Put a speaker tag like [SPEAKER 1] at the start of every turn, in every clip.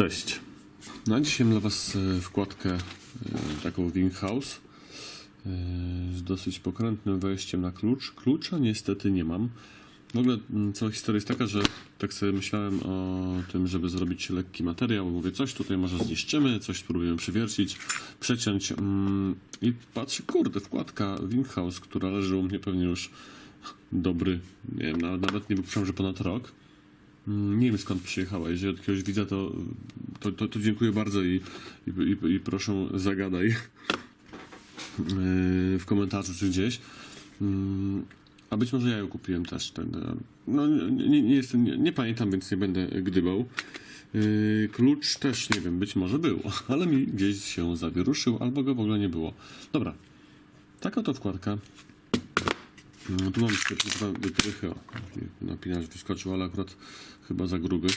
[SPEAKER 1] Cześć. No, dzisiaj mam dla Was e, wkładkę e, taką Wing House e, z dosyć pokrętnym wejściem na klucz. Klucza niestety nie mam. W ogóle cała historia jest taka, że tak sobie myślałem o tym, żeby zrobić lekki materiał. Mówię, coś tutaj może zniszczymy, coś spróbujemy przywiercić, przeciąć. mm, I patrzę, kurde, wkładka Wing House, która leży u mnie pewnie już dobry, nie wiem, nawet, nawet nie wypuszczam, że ponad rok. Mm, Nie wiem skąd przyjechała. Jeżeli od jakiegoś widza, to, to, to, to dziękuję bardzo i, i, i, proszę zagadaj yy, w komentarzu czy gdzieś. Mm, A być może ja ją kupiłem też. Ten, e, no, nie, nie, jestem, nie, nie pamiętam, więc nie będę gdybał. Yy, Klucz też nie wiem, być może był, ale mi gdzieś się zawieruszył, albo go w ogóle nie było. Dobra, taka to wkładka. No, tu mam. O, napinacz wyskoczył, ale akurat chyba za gruby.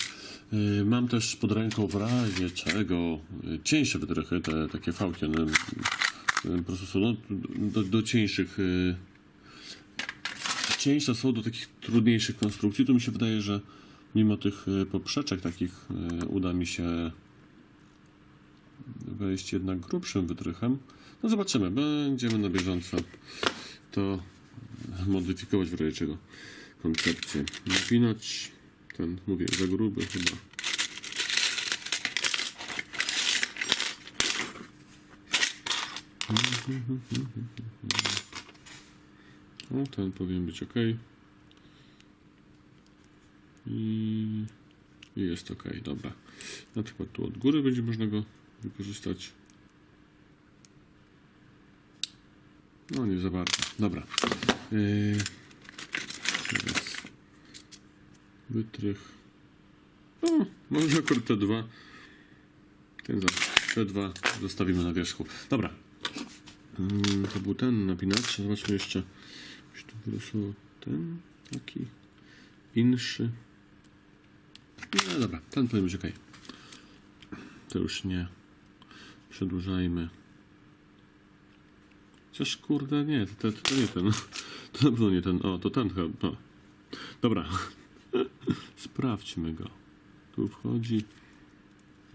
[SPEAKER 1] Yy, Mam też pod ręką w razie czego yy, cieńsze wytrychy, te takie fałki, one yy, po prostu są no, do, do cieńszych. Cieńsze są do takich trudniejszych konstrukcji. Tu mi się wydaje, że mimo tych poprzeczek takich uda mi się wejść jednak grubszym wytrychem. No zobaczymy, będziemy na bieżąco to modyfikować w razie czego koncepcję. Napinać ten, mówię, za gruby chyba. O, ten powinien być ok. I jest ok, dobra. Na przykład tu od góry będzie można go wykorzystać. No nie za bardzo. Dobra. Yy, teraz wytrych. O, może akurat te dwa. Ten za te dwa zostawimy na wierzchu. Dobra. Mm, to był ten napinacz. Zobaczmy jeszcze. Już tu wylosował ten taki inszy. No dobra, ten powinien być ok. To już nie przedłużajmy. Chociaż kurde, nie, to, to, to nie ten. To na pewno nie ten. O, to ten chyba. Dobra. Sprawdźmy go. Tu wchodzi.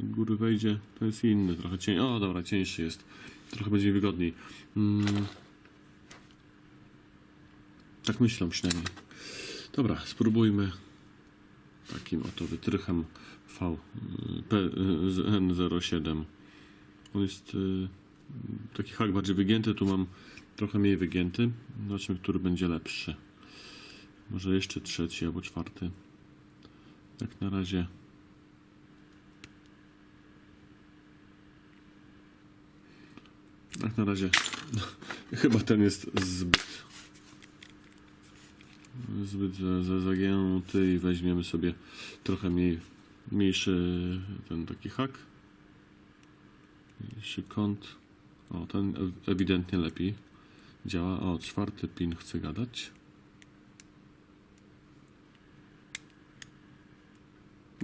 [SPEAKER 1] Od góry wejdzie. To jest inny, trochę cień. O, dobra, cieńszy jest. Trochę będzie wygodniej. Mm. Tak myślę przynajmniej. Dobra, spróbujmy takim oto wytrychem V y, P, y, z N07. On jest y, taki hak bardziej wygięty, tu mam trochę mniej wygięty. Zobaczymy, który będzie lepszy. Może jeszcze trzeci albo czwarty. Jak na razie. Jak na razie. Chyba ten jest zbyt. Zbyt za, za, zagięty i weźmiemy sobie trochę mniej, mniejszy ten taki hak. Mniejszy kąt. O, ten ew- ewidentnie lepiej działa. O, czwarty pin chce gadać.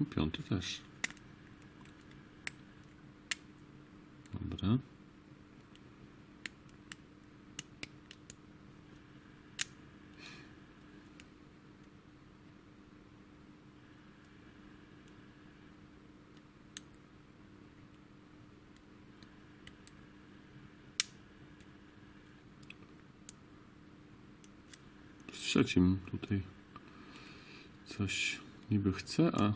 [SPEAKER 1] I piąty też. Dobra. Z trzecim tutaj coś niby chce, a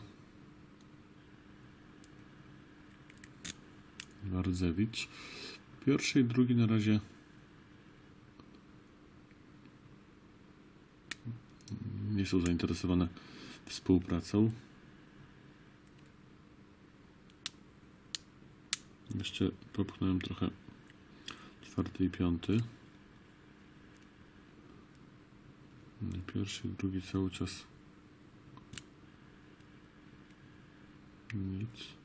[SPEAKER 1] Wardzewicz. Pierwszy i drugi na razie nie są zainteresowane współpracą. Jeszcze popchnąłem trochę czwarty i piąty. Pierwszy drugi cały czas nic.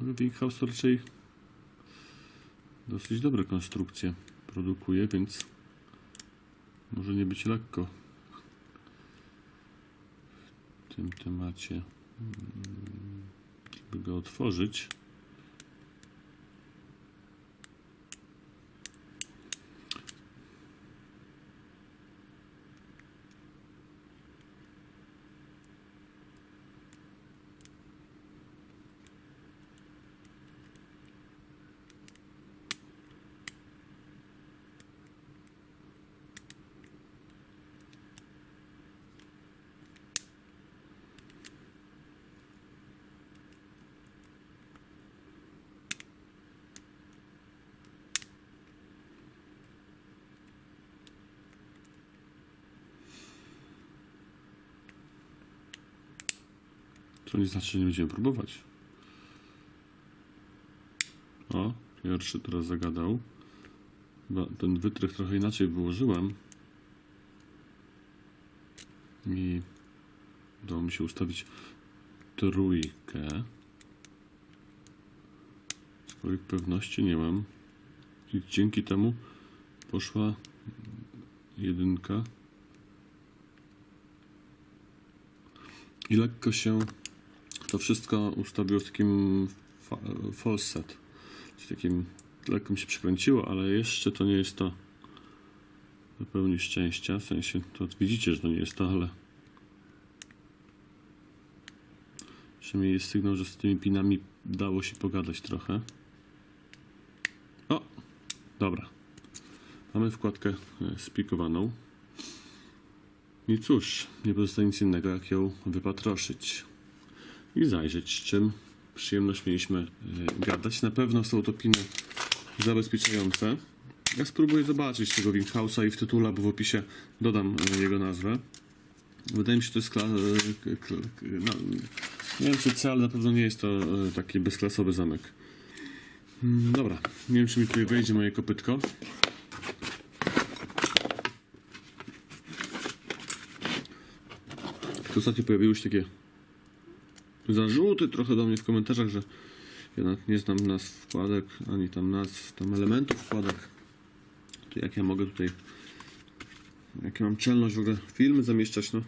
[SPEAKER 1] Big House to raczej dosyć dobre konstrukcje produkuje, więc może nie być lekko w tym temacie, go otworzyć. To nie znaczy, że nie będziemy próbować. O, pierwszy teraz zagadał. Chyba ten wytrych trochę inaczej wyłożyłem. I udało mi się ustawić trójkę. Swoich pewności nie mam. I dzięki temu poszła jedynka. I lekko się to wszystko ustawiło w takim fa- falset. W takim lekko mi się przekręciło, ale jeszcze to nie jest to do pełni szczęścia. W sensie to widzicie, że to nie jest to, ale przynajmniej jest sygnał, że z tymi pinami dało się pogadać trochę. O! Dobra. Mamy wkładkę e, spikowaną. I cóż, nie pozostaje nic innego, jak ją wypatroszyć i zajrzeć, z czym przyjemność mieliśmy e, gadać. Na pewno są to piny zabezpieczające. Ja spróbuję zobaczyć tego Winghouse'a i w tytule albo w opisie dodam e, jego nazwę. Wydaje mi się, że to jest e, no, nie wiem czy C, ale na pewno nie jest to taki bezklasowy zamek. Mm, Dobra, nie wiem czy mi tutaj wejdzie moje kopytko. Tu ostatnio pojawiły się takie zarzuty trochę do mnie w komentarzach, że ja nawet nie znam nazw wkładek, ani tam nazw, tam elementów wkładek. To jak ja mogę tutaj, jakie mam czelność w ogóle filmy zamieszczać, no.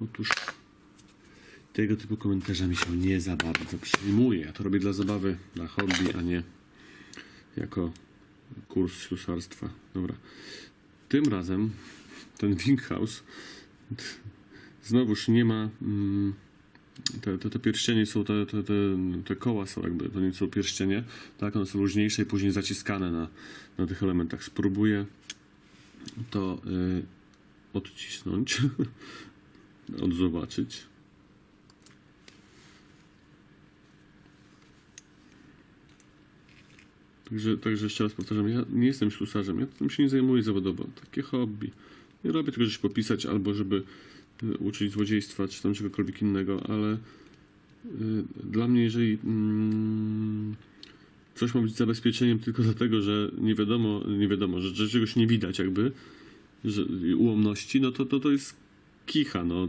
[SPEAKER 1] Otóż tego typu komentarze mi się nie za bardzo przyjmuje. Ja to robię dla zabawy, dla hobby, a nie jako kurs ślusarstwa. Dobra. Tym razem ten Winghouse znowuż nie ma. Mm, te, te, te pierścienie są, te, te, te, te koła są jakby, to nie są pierścienie, tak, one są luźniejsze i później zaciskane na, na tych elementach. Spróbuję to y, odcisnąć, odzobaczyć. Także, także jeszcze raz powtarzam, ja nie jestem ślusarzem, ja tym się nie zajmuję zawodowo, takie hobby. Nie robię tylko, żeby popisać albo żeby uczyć złodziejstwa czy tam czegokolwiek innego, ale y, dla mnie, jeżeli mm, coś ma być zabezpieczeniem tylko dlatego, że nie wiadomo, nie wiadomo, że, czegoś nie widać jakby, że ułomności, no to to, to jest kicha, no.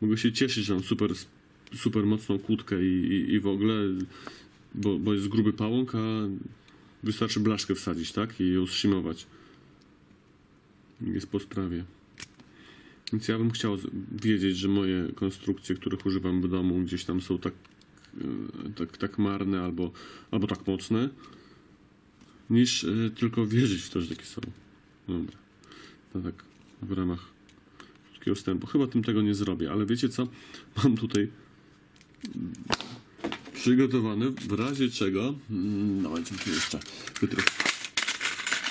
[SPEAKER 1] Mogę się cieszyć, że mam super, super mocną kłódkę i, i, i w ogóle, bo, bo jest gruby pałąk, a wystarczy blaszkę wsadzić, tak? I ją zszymować. Jest po sprawie. Więc ja bym chciał wiedzieć, że moje konstrukcje, których używam w domu, gdzieś tam są tak, e, tak, tak marne albo, albo tak mocne, niż e, tylko wierzyć w to, że takie są. Dobra. To tak w ramach krótkiego wstępu. Chyba tym tego nie zrobię, ale wiecie co? Mam tutaj przygotowany w razie czego. Dawajcie tu jeszcze wytrych.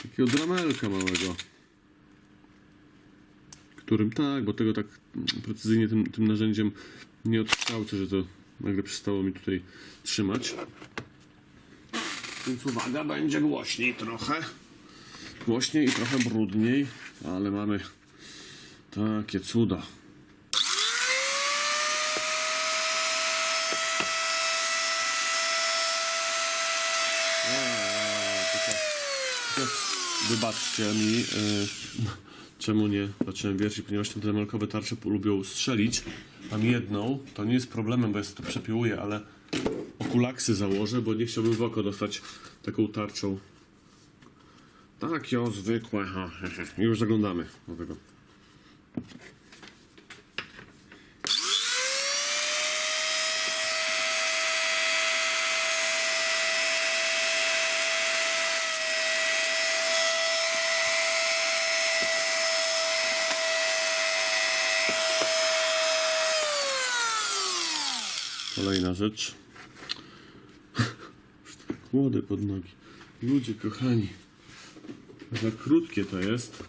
[SPEAKER 1] Takiego dramelka małego. Którym tak, bo tego tak precyzyjnie tym, tym narzędziem nie odkształcę, że to nagle przestało mi tutaj trzymać. Więc uwaga, będzie głośniej trochę. Głośniej i trochę brudniej, ale mamy takie cuda. Eee, Wybaczcie mi, y, czemu nie zacząłem wiercić, ponieważ te demelkowe tarcze lubią strzelić. Mam jedną, to nie jest problemem, bo ja to przepiłuję, ale okulaksy założę, bo nie chciałbym w oko dostać taką tarczą. Takie o zwykłe. ha. Już zaglądamy do tego. Rzecz. Kłody pod nogi. Ludzie kochani. Za krótkie to jest.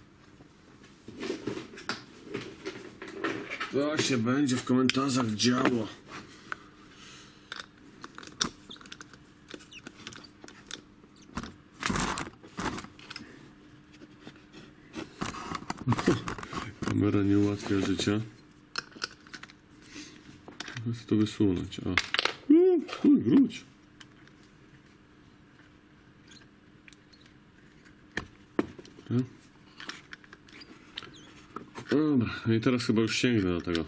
[SPEAKER 1] To się będzie w komentarzach działo. Kamera nie ułatwia życia. Chcę to wysunąć. O. Stój, wróć. Tak. Dobra, no i teraz chyba już sięgnę do tego.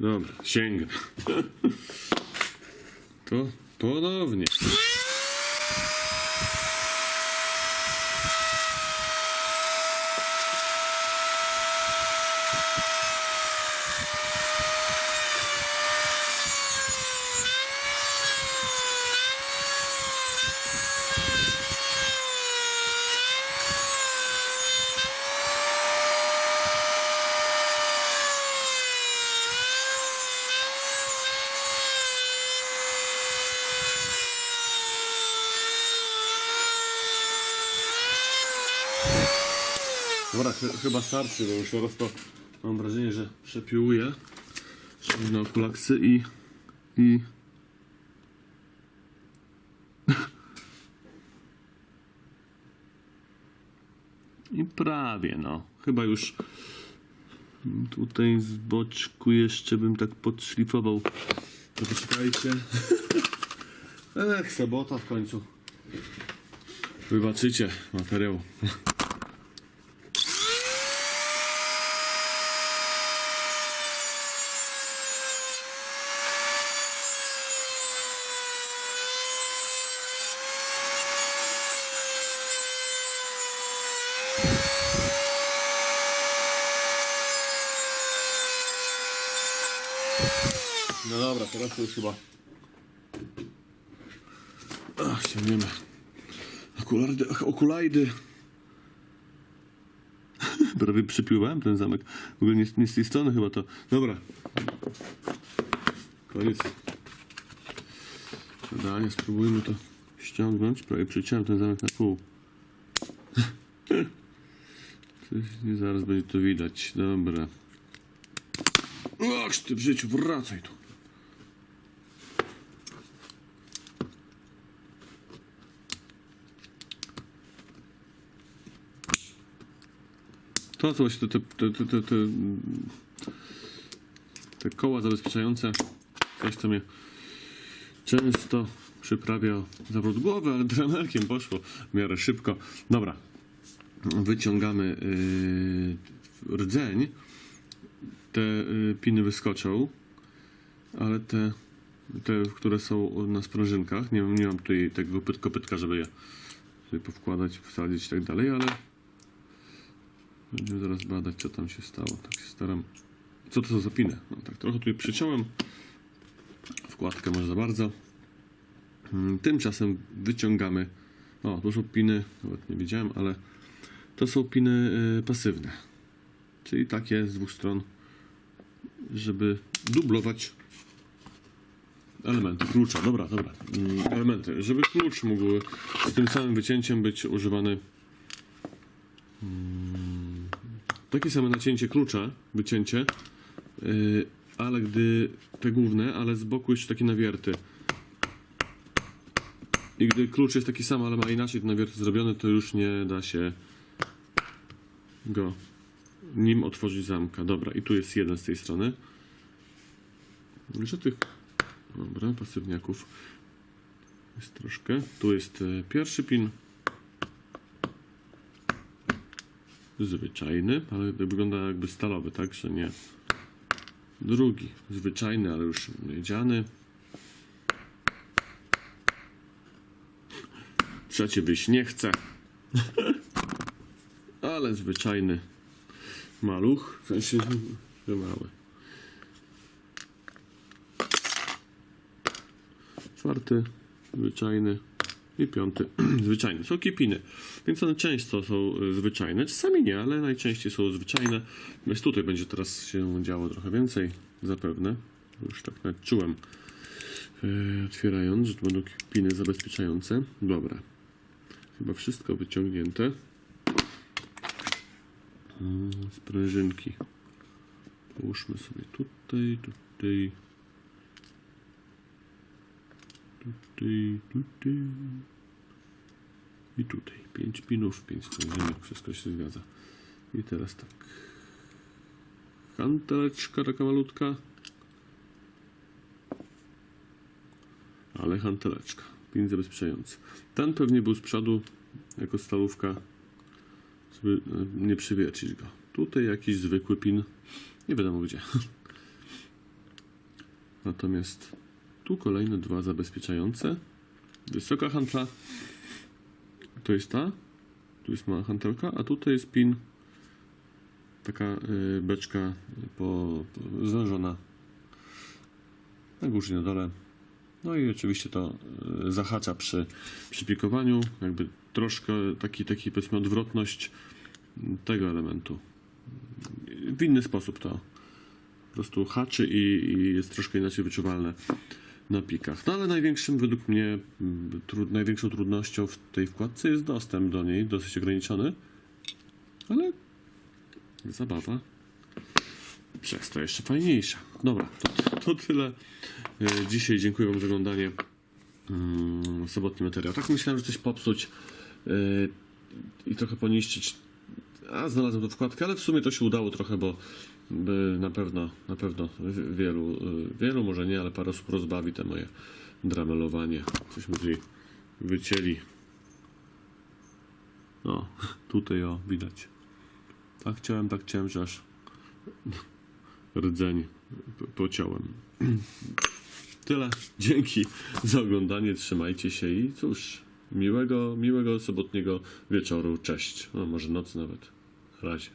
[SPEAKER 1] Dobra, sięgnę. To ponownie. Dobra, ch- chyba starczy, bo już teraz mam wrażenie, że przepiłuję. Ściągnę okulaksy i... i... I prawie, no. Chyba już tutaj z boczku jeszcze bym tak podszlifował. To poczekajcie. Ech, sobota w końcu. Wybaczycie materiał. No dobra, teraz to już chyba. Ach, ściągniemy. Okulardy, okulajdy. Prawie przypiłowałem ten zamek. W ogóle nie, nie z tej strony chyba to. Dobra. Koniec. Zadanie, spróbujmy to ściągnąć. Prawie przyciąłem ten zamek na pół. Nie zaraz będzie to widać. Dobra. Ach, ty w życiu, wracaj tu. To są właśnie te, te, te, te, te, te koła zabezpieczające. Coś, co mnie często przyprawia zawrót głowy, ale dramerkiem poszło w miarę szybko. Dobra, wyciągamy yy, rdzeń. Te yy, piny wyskoczą, ale te, te, które są na sprężynkach, nie, nie mam tutaj tego kopyt- kopytka, żeby je sobie powkładać, wsadzić i tak dalej, ale Będziemy zaraz badać, co tam się stało. Tak się staram. Co to za piny? No tak, trochę tutaj przyciąłem. Wkładkę może za bardzo. Mm, Tymczasem wyciągamy. O, tu są piny, nawet nie wiedziałem, ale to są piny y, pasywne. Czyli takie z dwóch stron, żeby dublować elementy klucza. Dobra, dobra. Mm, Elementy. Żeby klucz mógł z tym samym wycięciem być używany takie same nacięcie klucza, wycięcie, yy, ale gdy te główne, ale z boku jeszcze takie nawierty. I gdy klucz jest taki sam, ale ma inaczej te nawierty zrobione, to już nie da się go nim otworzyć zamka. Dobra, i tu jest jeden z tej strony. Jeszcze tych, dobra, pasywniaków jest troszkę. Tu jest e, pierwszy pin. Zwyczajny, ale wygląda jakby stalowy, tak, że nie. Drugi, zwyczajny, ale już miedziany. Trzeci byś nie chce. ale zwyczajny maluch, w sensie mały. Czwarty, zwyczajny. I piąty, zwyczajny. Są kipiny, więc one często są y, zwyczajne. Czasami nie, ale najczęściej są zwyczajne. Więc tutaj będzie teraz się działo trochę więcej, zapewne. Już tak nawet czułem, yy, otwierając, że to będą kipiny zabezpieczające. Dobra. Chyba wszystko wyciągnięte. Mm, Sprężynki. Połóżmy sobie tutaj, tutaj. Tutaj, tutaj. I tutaj. 5 pinów, 5 sprężynek, wszystko się zgadza. I teraz tak. hanteleczka taka malutka. Ale hanteleczka. Pin zabezpieczający. Ten pewnie był z przodu jako stalówka, żeby e, nie przywiercić go. Tutaj jakiś zwykły pin. Nie wiadomo gdzie. Natomiast tu kolejne dwa zabezpieczające. Wysoka hantla. To jest ta. Tu jest mała hantelka, a tutaj jest pin. Taka y, beczka po, po, zwężona. Na górze i na dole. No i oczywiście to y, zahacza przy, przy pikowaniu. Jakby troszkę taki, taki powiedzmy odwrotność tego elementu. W inny sposób to po prostu haczy i, i jest troszkę inaczej wyczuwalne na pikach. No ale największym według mnie, mm, największą trudnością w tej wkładce jest dostęp do niej, dosyć ograniczony, ale zabawa przez to jeszcze fajniejsza. Dobra, to, to tyle. E, Dzisiaj dziękuję Wam za oglądanie mm, sobotni materiał. Tak myślałem, że coś popsuć e, i trochę poniszczyć. A znalazłem tę wkładkę, ale w sumie to się udało trochę, bo by na pewno, na pewno wi- wielu, y, wielu może nie, ale parę osób rozbawi te moje dramelowanie. Cośmy tutaj wycięli. O, tutaj o, widać. Tak chciałem, tak chciałem, że aż rdzeń pociąłem. Tyle. Dzięki za oglądanie. Trzymajcie się i cóż, miłego, miłego sobotniego wieczoru. Cześć. No, może nocy nawet. Na razie.